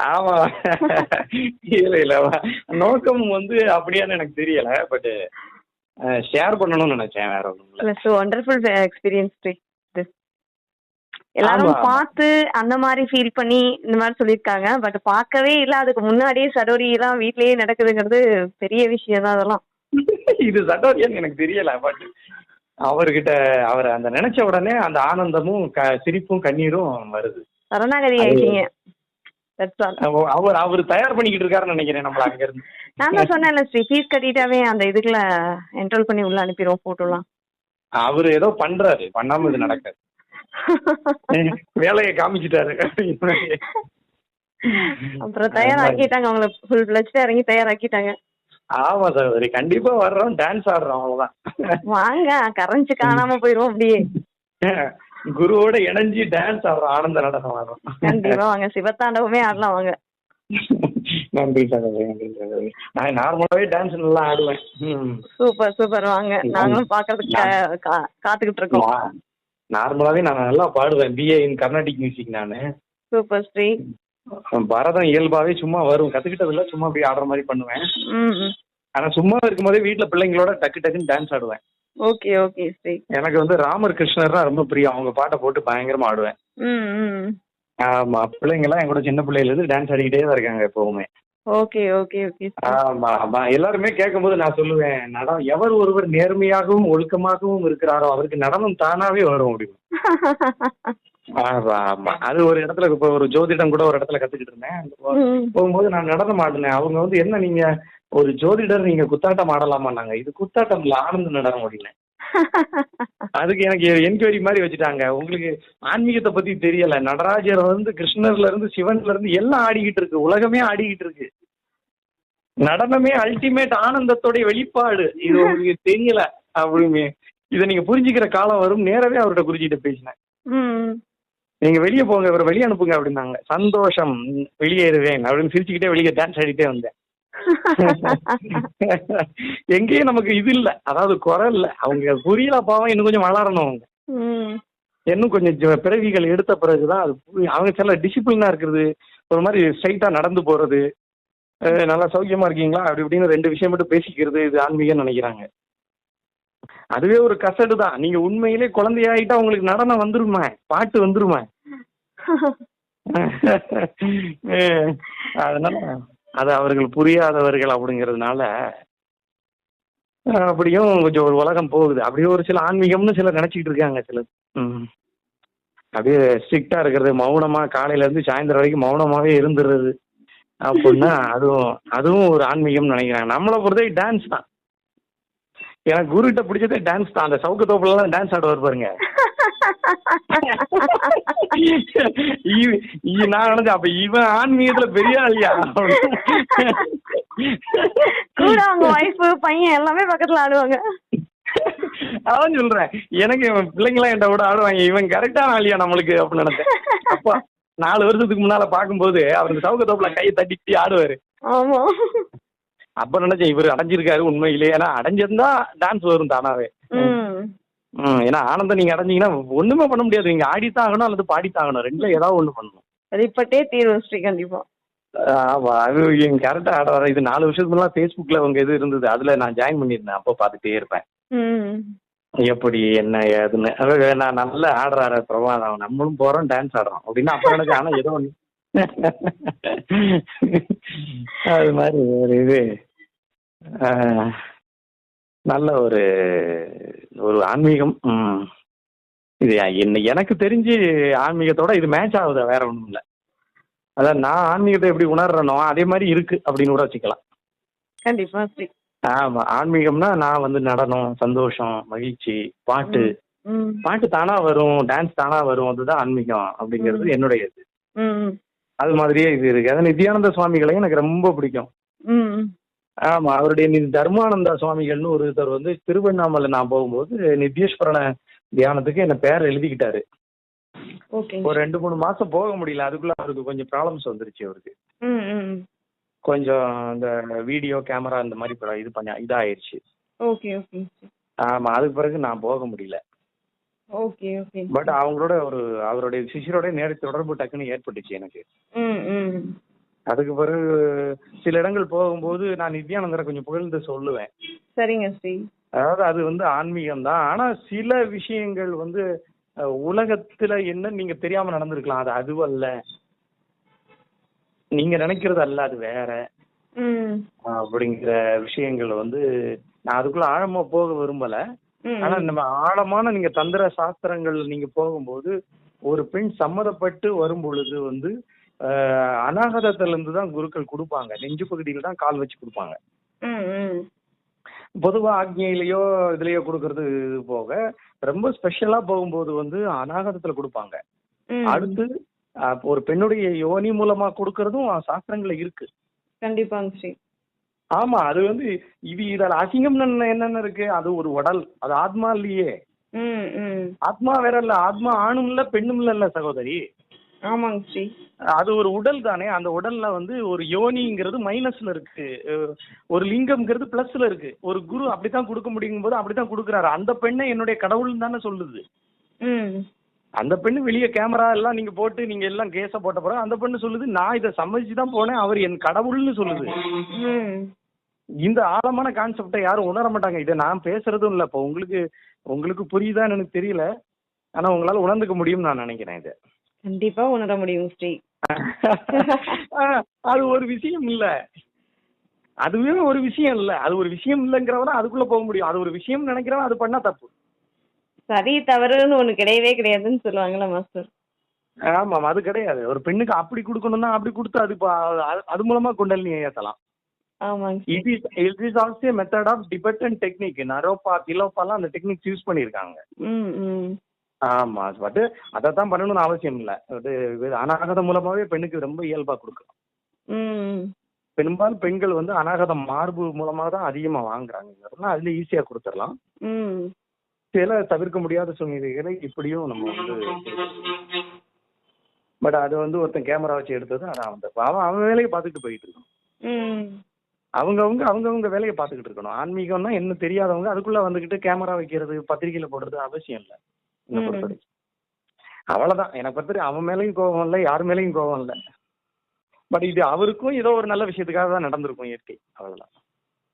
ஆமா. இல்ல இல்ல நோக்கம் வந்து அப்படியான்னு எனக்கு தெரியல பட் ஷேர் பண்ணணும்னு நினைச்சேன் வேற ஸோ ஒண்டர்ஃபுல் எக்ஸ்பீரியன்ஸ் எல்லாரும். பார்த்து அந்த மாதிரி ஃபீல் பண்ணி இந்த மாதிரி சொல்லியிருக்காங்க. பட் பார்க்கவே இல்லை அதுக்கு முன்னாடியே சடோரி எல்லாம் வீட்லயே நடக்குதுங்கிறது பெரிய விஷயம் தான் அதெல்லாம். இது சட்டோரியான்னு எனக்கு தெரியல பட் அவர்கிட்ட அவர் அந்த நினைச்ச உடனே அந்த ஆனந்தமும் சிரிப்பும் கண்ணீரும் வருது. சரணாகதி ஆயிட்டீங்க. அவர் அவர் தயார் பண்ணிக்கிட்டு இருக்காருன்னு நினைக்கிறேன் நம்மள அங்க இருந்து நான் தான் சொன்னேன்ல ஸ்ரீ ஃபீஸ் கட்டிட்டாவே அந்த இதுக்குள்ள என்ரோல் பண்ணி உள்ள அனுப்பிடுவோம் போட்டோலாம் அவர் ஏதோ பண்றாரு. பண்ணாம இது நடக்காது. வேலையை காமிச்சிட்டாரு. அப்புறம் தயாராக்கிட்டாங்க அவங்கள. ஃபுல் பிளட்ஸ்ல இறங்கி தயாராக்கிட்டாங்க. ஆமா சகோதரி. கண்டிப்பா வர்றோம். டான்ஸ் ஆடுறோம் அவ்வளவுதான். வாங்க கரைஞ்சு காணாம போயிரும் அப்படியே. குருவோட இணைஞ்சு டான்ஸ் ஆடுறோம் ஆனந்த நடனம் ஆடுறோம் கண்டிப்பா வாங்க சிவத்தாண்டவமே ஆடலாம் வாங்க. நன்றி சகோதரி நன்றி சகோதரி. நான் நார்மலாவே டான்ஸ் நல்லா ஆடுவேன். சூப்பர் சூப்பர் வாங்க. நாங்களும் பாக்குறதுக்கு காத்துக்கிட்டு இருக்கோம். நார்மலாவே நான் நல்லா பாடுவேன். பிஏ இன் கர்நாடிக் மியூசிக் நானு. சூப்பர் ஸ்ரீ. பரதம் இயல்பாவே சும்மா வரும். கத்துக்கிட்டது இல்ல சும்மா அப்படியே ஆடுற மாதிரி பண்ணுவேன். ஆனா சும்மா இருக்கும்போதே வீட்ல பிள்ளைங்களோட டக்கு டக்குன்னு டான்ஸ் ஆடுவேன். ஓகே ஓகே ஸ்ரீ எனக்கு வந்து ராமர் கிருஷ்ணர்னா ரொம்ப பிரியம். அவங்க பாட்டை போட்டு பயங்கரமா ஆடுவேன். ஆமா பிள்ளைங்க எல்லாம் என் கூட சின்ன பிள்ளையில இருந்து டான்ஸ் ஆடிக்கிட்டே தான் இருக்காங்க எப்பவுமே. ஓகே ஓகே ஓகே ஆமா ஆமா. எல்லாருமே கேட்கும்போது நான் சொல்லுவேன் நடனம் எவர் ஒருவர் நேர்மையாகவும் ஒழுக்கமாகவும் இருக்கிறாரோ அவருக்கு நடனம் தானாவே வரும் அப்படின்னு ஆமா ஆமா. அது ஒரு இடத்துல இப்போ ஒரு ஜோதிடம் கூட ஒரு இடத்துல கத்துக்கிட்டு இருந்தேன். போகும்போது நான் நடனம் ஆடினேன். அவங்க வந்து என்ன நீங்க ஒரு ஜோதிடர் நீங்க குத்தாட்டம் ஆடலாமான்னாங்க. இது குத்தாட்டம் இல்ல ஆனந்த நடனம் அப்படின்னு அதுக்கு எனக்கு என்கொயரி மாதிரி வச்சுட்டாங்க. உங்களுக்கு ஆன்மீகத்தை பத்தி தெரியல. நடராஜர் வந்து கிருஷ்ணர்ல இருந்து சிவன்ல இருந்து எல்லாம் ஆடிக்கிட்டு இருக்கு. உலகமே ஆடிக்கிட்டு இருக்கு. நடனமே அல்டிமேட் ஆனந்தத்தோடைய வெளிப்பாடு. இது உங்களுக்கு தெரியல அப்படின்னு. இதை நீங்க புரிஞ்சுக்கிற காலம் வரும். நேரவே அவர்கிட்ட குறிஞ்சிட்டு பேசினேன். நீங்க வெளியே போங்க இவரை வெளியே அனுப்புங்க அப்படின்னாங்க. சந்தோஷம் வெளியேறுவேன் அப்படின்னு சிரிச்சுக்கிட்டே வெளியே டான்ஸ் ஆடிட்டே வந்தேன். எங்கேயும் நமக்கு இது இல்ல. அதாவது குறை இல்ல. அவங்க புரியல பாவம் இன்னும் கொஞ்சம் வளரணும் அவங்க. இன்னும் கொஞ்சம் பிறவிகள் எடுத்த பிறகுதான் அது. அவங்க சில டிசிப்ளினா இருக்கிறது. ஒரு மாதிரி ஸ்ட்ரைட்டா நடந்து போறது. நல்லா சௌக்கியமா இருக்கீங்களா? அப்படி இப்படின்னு ரெண்டு விஷயம் மட்டும் பேசிக்கிறது இது ஆன்மீகம் நினைக்கிறாங்க. அதுவே ஒரு கசடு தான். நீங்க உண்மையிலே குழந்தையாயிட்டா உங்களுக்கு நடனம் வந்துருமா? பாட்டு வந்துருமா? அதனால அது அவர்கள் புரியாதவர்கள் அப்படிங்கிறதுனால அப்படியும் கொஞ்சம் ஒரு உலகம் போகுது. அப்படியே ஒரு சில ஆன்மீகம்னு சிலர் நினைச்சிட்டு இருக்காங்க சிலர். ம். அப்படியே ஸ்ட்ரிக்டா இருக்கிறது. மௌனமா காலையில இருந்து சாயந்தரம் வரைக்கும் மௌனமாவே இருந்துடுறது அப்படின்னா அதுவும் அதுவும் ஒரு ஆன்மீகம்னு நினைக்கிறாங்க. நம்மளை பொறுத்தவரை டான்ஸ் தான். எனக்கு குருகிட்ட பிடிச்சதே டான்ஸ் தான். அந்த சவுக்கு தோப்புல டான்ஸ் ஆடுவார் பாருங்க. நான் நினைச்சேன் அப்ப இவன் ஆன்மீகத்துல பெரிய ஆளியா? கூட அவங்க ஒய்ஃப் பையன் எல்லாமே பக்கத்துல ஆடுவாங்க. அதான் சொல்றேன். எனக்கு இவன் பிள்ளைங்களாம் என்கிட்ட கூட ஆடுவாங்க. இவன் கரெக்டான ஆளியா நம்மளுக்கு அப்படின்னு நினைச்சேன். அப்பா நாலு வருஷத்துக்கு முன்னால பார்க்கும்போது அவருக்கு சவுக்க தோப்புல கையை தட்டிக்கிட்டு ஆடுவாரு. ஆமா. அப்ப நினைச்சேன் இவர் அடைஞ்சிருக்காரு உண்மையிலேயே ஏன்னா அடைஞ்சிருந்தா டான்ஸ் வரும் தானாவே. ஏன்னா ஆனந்தம் நீங்க அடைஞ்சீங்கன்னா ஒண்ணுமே பண்ண முடியாது. நீங்க ஆடித்தான் ஆகணும் அல்லது பாடித்தான் ஆகணும் ரெண்டுல ஏதாவது ஒண்ணு பண்ணணும். ரிப்பட்டே தீர்வு ஸ்ரீ கண்டிப்பா ஆமா. அது எங்க கரெக்டா ஆட வர இது நாலு வருஷத்துக்கு முன்னால ஃபேஸ்புக்ல உங்க இது இருந்தது. அதுல நான் ஜாயின் பண்ணியிருந்தேன். அப்போ பார்த்துட்டே இருப்பேன். எப்படி என்ன ஏதுன்னு. அதாவது நான் நல்ல ஆடுறாரு பிரபாதம் நம்மளும் போறோம் டான்ஸ் ஆடுறோம். அப்படின்னா அப்ப நினைச்சு ஆனா ஏதோ ஒண்ணு. அது மாதிரி ஒரு இது. நல்ல ஒரு ஒரு ஆன்மீகம். இது என்ன எனக்கு தெரிஞ்சு ஆன்மீகத்தோட இது மேட்ச் ஆகுது வேற ஒண்ணும் இல்லை. அதான் நான் ஆன்மீகத்தை எப்படி உணர்றேனோ அதே மாதிரி இருக்கு அப்படின்னு கூட வச்சுக்கலாம். கண்டிப்பா ஆமா ஆன்மீகம்னா நான் வந்து நடனம் சந்தோஷம் மகிழ்ச்சி பாட்டு. பாட்டு தானா வரும் டான்ஸ் தானா வரும் அதுதான் ஆன்மீகம் அப்படிங்கிறது. என்னுடைய இது அது மாதிரியே இது இருக்கு. அது நித்யானந்த சுவாமிகளையும் எனக்கு ரொம்ப பிடிக்கும். ஆமா அவருடைய தர்மானந்தா சுவாமிகள்னு ஒருத்தர் வந்து திருவண்ணாமலை நான் போகும்போது நித்யேஸ்வரன தியானத்துக்கு என்ன பேர் எழுதிக்கிட்டாரு. ஒரு ரெண்டு மூணு மாசம் போக முடியல அதுக்குள்ள அவருக்கு கொஞ்சம் ப்ராப்ளம்ஸ் வந்துருச்சு அவருக்கு. கொஞ்சம் இந்த வீடியோ கேமரா இந்த மாதிரி இது பண்ண இதாயிருச்சு. Okay okay. ஆமா அதுக்கு பிறகு நான் போக முடியல. Okay okay. பட் அவங்களோட ஒரு அவருடைய சிஷியரோட நேரடி தொடர்பு டக்குன்னு ஏற்பட்டுச்சு எனக்கு. அதுக்கு பிறகு சில இடங்கள் போகும்போது நான் நித்யானந்தரை கொஞ்சம் புகழ்ந்து சொல்லுவேன். சரிங்க ஸ்ரீ. அதாவது அது வந்து ஆன்மீகம் தான் ஆனா சில விஷயங்கள் வந்து உலகத்துல என்ன நீங்க தெரியாம நடந்திருக்கலாம். அது அதுவல்ல நீங்க நினைக்கிறது அல்ல அது வேற. அப்படிங்கிற விஷயங்கள் வந்து நான் அதுக்குள்ள ஆழமா போக விரும்பல. ஆனா நம்ம ஆழமான நீங்க தந்திர சாஸ்திரங்கள் நீங்க போகும்போது ஒரு பெண் சம்மதப்பட்டு வரும் பொழுது வந்து அநாகதத்துல இருந்து தான் குருக்கள் கொடுப்பாங்க. நெஞ்சு பகுதியில தான் கால் வச்சு கொடுப்பாங்க. பொதுவா ஆக்ஞையிலயோ இதுலயோ கொடுக்கறது இது போக ரொம்ப ஸ்பெஷலா போகும்போது வந்து அநாகதத்துல கொடுப்பாங்க. அடுத்து ஒரு பெண்ணுடைய யோனி மூலமா கொடுக்கறதும் சாஸ்திரங்கள்ல இருக்கு. கண்டிப்பாங்க ஸ்ரீ. ஆமா அது வந்து இது இதில் அசிங்கம் என்னென்ன இருக்கு? அது ஒரு உடல். அது ஆத்மா இல்லையே. ஆத்மா வேற இல்ல ஆத்மா ஆணும் இல்ல பெண்ணும் இல்ல சகோதரி. ஆமாங்க ஸ்ரீ. அது ஒரு உடல் தானே அந்த உடல்ல வந்து ஒரு யோனிங்கிறது மைனஸ்ல இருக்கு. ஒரு லிங்கம்ங்கிறது பிளஸ்ல இருக்கு. ஒரு குரு அப்படித்தான் கொடுக்க முடியும் போது அப்படித்தான் கொடுக்குறாரு. அந்த பெண்ணை என்னுடைய கடவுள்னு தானே சொல்லுது. அந்த பெண்ணு வெளியே கேமரா எல்லாம் நீங்க போட்டு நீங்க எல்லாம் கேஸ போட்ட பிறகு அந்த பெண்ணு சொல்லுது நான் இதை சம்மதிச்சு தான் போனேன் அவர் என் கடவுள்னு சொல்லுது. இந்த ஆழமான கான்செப்டை யாரும் உணர மாட்டாங்க. இதை நான் பேசுறதும் இல்லை. இப்போ உங்களுக்கு உங்களுக்கு புரியுதான்னு எனக்கு தெரியல. ஆனா உங்களால உணர்ந்துக்க முடியும்னு நான் நினைக்கிறேன் இதை. கண்டிப்பா உணர முடியும் ஸ்ரீ. அது ஒரு விஷயம் இல்ல. அதுவே ஒரு விஷயம் இல்ல. அது ஒரு விஷயம் இல்லைங்கிறவன அதுக்குள்ள போக முடியும். அது ஒரு விஷயம் நினைக்கிறவன் அது பண்ணா தப்பு. சரி தவறுன்னு ஒண்ணு கிடையவே கிடையாதுன்னு சொல்லுவாங்கல்ல மாஸ்டர். ஆமாம் அது கிடையாது. ஒரு பெண்ணுக்கு அப்படி கொடுக்கணும்னா அப்படி கொடுத்து அது அது- மூலமா kundalini ஏத்தலாம். It is it is also method of depend technique Naropa திலோப்பாலாம் அந்த டெக்னிக் யூஸ் பண்ணியிருக்காங்க. ஆமா பட் அதை தான் பண்ணணும்னு அவசியம் இல்லை. அது இது அனாகதம் மூலமாவே பெண்ணுக்கு ரொம்ப இயல்பா கொடுக்கலாம். பெரும்பாலும் பெண்கள் வந்து அனாகதம் மார்பு மூலமா தான் அதிகமா வாங்குறாங்க. அதுல ஈஸியா கொடுத்துடலாம். சில தவிர்க்க முடியாத சூழ்நிலைகளை இப்படியும் நம்ம வந்து பட் அது வந்து ஒருத்தன் கேமரா வச்சு எடுத்தது அது அவன் தப்பு. அவன் அவன் வேலையை பார்த்துட்டு போயிட்டு இருக்கான். அவங்கவுங்க அவங்கவுங்க வேலையை பார்த்துக்கிட்டு இருக்கணும். ஆன்மீகம்னா என்ன தெரியாதவங்க அதுக்குள்ள வந்துக்கிட்டு கேமரா வைக்கிறது பத்திரிக்கையில போடுறது அவசியம் இல்லை. என்ன அவ்வளவுதான். எனக்கு பொறுத்தவரை அவன் மேலேயும் கோபம் இல்லை யார் மேலேயும் கோபம் இல்லை. பட் இது அவருக்கும் ஏதோ ஒரு நல்ல விஷயத்துக்காக தான் நடந்திருக்கும் இயற்கை. அவ்வளவுதான்.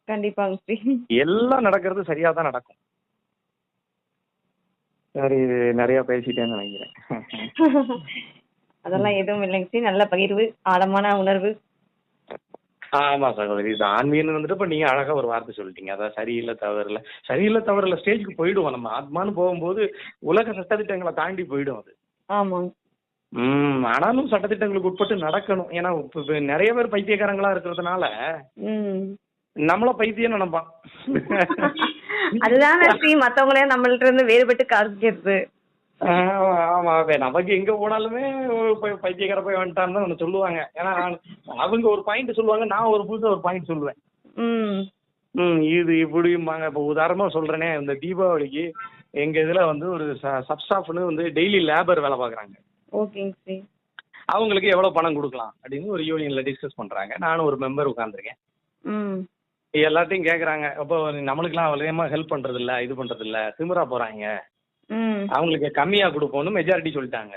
கண்டிப்பாங்க எல்லாம் நடக்கிறது சரியா தான் நடக்கும். சரி இது நிறைய பேசிட்டேன்னு நினைக்கிறேன். அதெல்லாம் எதுவும் இல்லைங்க நல்ல பகிர்வு ஆழமான உணர்வு. ஆமா சகோதரி இது ஆன்மீகம்னு வந்துட்டு இப்ப நீங்க அழகா ஒரு வார்த்தை சொல்லிட்டீங்க. அதான் சரியில்லை தவறு இல்லை சரியில்லை தவறு இல்லை ஸ்டேஜ்க்கு போயிடுவோம் நம்ம. ஆத்மான்னு போகும்போது உலக சட்டத்திட்டங்களை தாண்டி போயிடும் அது. ஆமாங்க ம் ஆனாலும் சட்டத்திட்டங்களுக்கு உட்பட்டு நடக்கணும். ஏன்னா இப்ப நிறைய பேர் பைத்தியக்காரங்களா இருக்கிறதுனால நம்மள பைத்தியம் நினைப்பான். அதுதானே ஸ்ரீ மத்தவங்களையும் நம்மள்ட்ட இருந்து வேறுபட்டு காமிக்கிறது ஆமா, நமக்கு எங்க போனாலுமே ஒரு பை- பைத்தியக்கார போய் வந்துட்டான்னு தான் சொல்லுவாங்க. ஏன்னா நான் அவங்க ஒரு பாயிண்ட் சொல்லுவாங்க நான் ஒரு புதுசா ஒரு பாயிண்ட் சொல்லுவேன். ம். இது இப்படிம்பாங்க. இப்போ உதாரணமா சொல்றேனே இந்த தீபாவளிக்கு எங்க இதுல வந்து ஒரு சப்ஸ்டாஃப்னு வந்து டெய்லி லேபர் வேலை பார்க்குறாங்க. ஓகேங்க அவங்களுக்கு எவ்வளவு பணம் கொடுக்கலாம் அப்படின்னு ஒரு யூனியன்ல டிஸ்கஸ் பண்றாங்க. நானும் ஒரு மெம்பர் உட்காந்துருக்கேன் எல்லாத்தையும் கேக்குறாங்க. அப்போ நம்மளுக்குலாம் அவ்வளோமா ஹெல்ப் பண்றது இல்ல இது பண்றது இல்ல திமிரா போறாங்க. ம் அவங்களுக்கு கம்மியா கொடுப்போம்னு மெஜாரிட்டி சொல்லிட்டாங்க.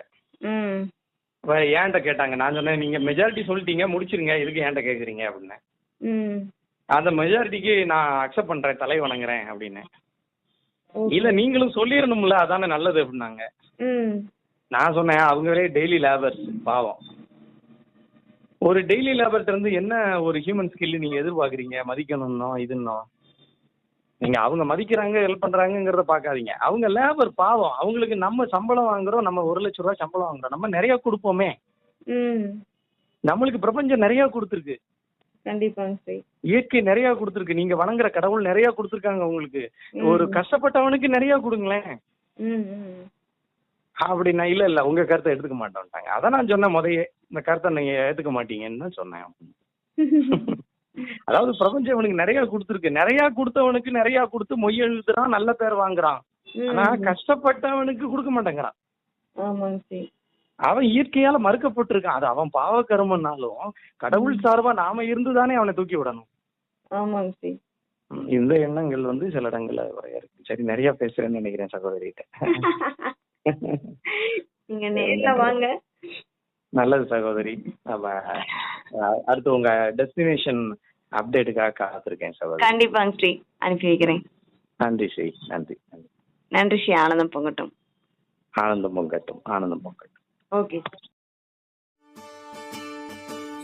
வேற ஏன்ட்ட கேட்டாங்க? நான் சொன்னேன் நீங்க மெஜாரிட்டி சொல்லிட்டீங்க முடிச்சிருங்க எதுக்கு ஏன்ட்ட கேக்குறீங்க? அப்படின்னேன் ம். அந்த மெஜாரிட்டிக்கு நான் அக்செப்ட் பண்றேன் தலை வணங்குறேன் அப்படின்னு. இல்ல நீங்களும் சொல்லிடணும்ல அதானே நல்லது அப்படின்னாங்க. நான் சொன்னேன் அவங்களே டெய்லி லேபர்ஸ் பாவம். ஒரு டெய்லி லேபர்ட்ட இருந்து என்ன ஒரு ஹியூமன் ஸ்கில் நீங்க எதிர்பார்க்குறீங்க? மதிக்கணும்னோ இதுன்னோ? நீங்க அவங்க மதிக்கிறாங்க ஹெல்ப் பண்றாங்கங்கிறத பார்க்காதீங்க. அவங்க லேபர் பாவம். அவங்களுக்கு நம்ம சம்பளம் வாங்குறோம் நம்ம ஒரு லட்ச ரூபா சம்பளம் வாங்குறோம். நம்ம நிறைய கொடுப்போமே. நம்மளுக்கு பிரபஞ்சம் நிறைய கொடுத்துருக்கு. இயற்கை நிறைய கொடுத்துருக்கு. நீங்க வணங்குற கடவுள் நிறைய கொடுத்துருக்காங்க உங்களுக்கு. ஒரு. கஷ்டப்பட்டவனுக்கு நிறைய கொடுங்களேன். அப்படின்னா இல்ல இல்ல உங்க கருத்தை எடுத்துக்க மாட்டோம்ட்டாங்க. அதான் நான் சொன்னேன் முதையே. இந்த கருத்தை நீங்க ஏத்துக்க மாட்டீங்கன்னு சொன்னேன். அதாவது பிரபஞ்சம் இவனுக்கு நிறைய கொடுத்துருக்கு. நிறைய கொடுத்தவனுக்கு நிறைய கொடுத்து மொய் எழுதுறான் நல்ல பேர் வாங்குறான். ஆனா. கஷ்டப்பட்டவனுக்கு கொடுக்க மாட்டேங்கிறான். அவன் இயற்கையால மறுக்கப்பட்டிருக்கான். அது அவன் பாவ கர்மனாலும் கடவுள் சார்பா நாம இருந்துதானே அவனை தூக்கி விடணும். ஆமாங்க இந்த எண்ணங்கள் வந்து சில இடங்கள்ல இருக்கு. சரி நிறைய பேசுறேன்னு நினைக்கிறேன் சகோதரிகிட்ட. நீங்க நேர்ல வாங்க. நல்லது சகோதரி. நம்ம அடுத்து உங்க டெஸ்டினேஷன் அப்டேட்டுக்காக காத்திருக்கேன் சகோதரி கண்டிப்பாங்க ஸ்ரீ அனுப்பி வைக்கிறேன் நன்றி ஸ்ரீ நன்றி நன்றி நன்றி ஸ்ரீ ஆனந்தம் பொங்கட்டும் ஆனந்தம் பொங்கட்டும் ஆனந்தம் பொங்கட்டும் ஓகே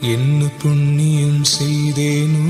என்ன புண்ணியம் செய்தேனோ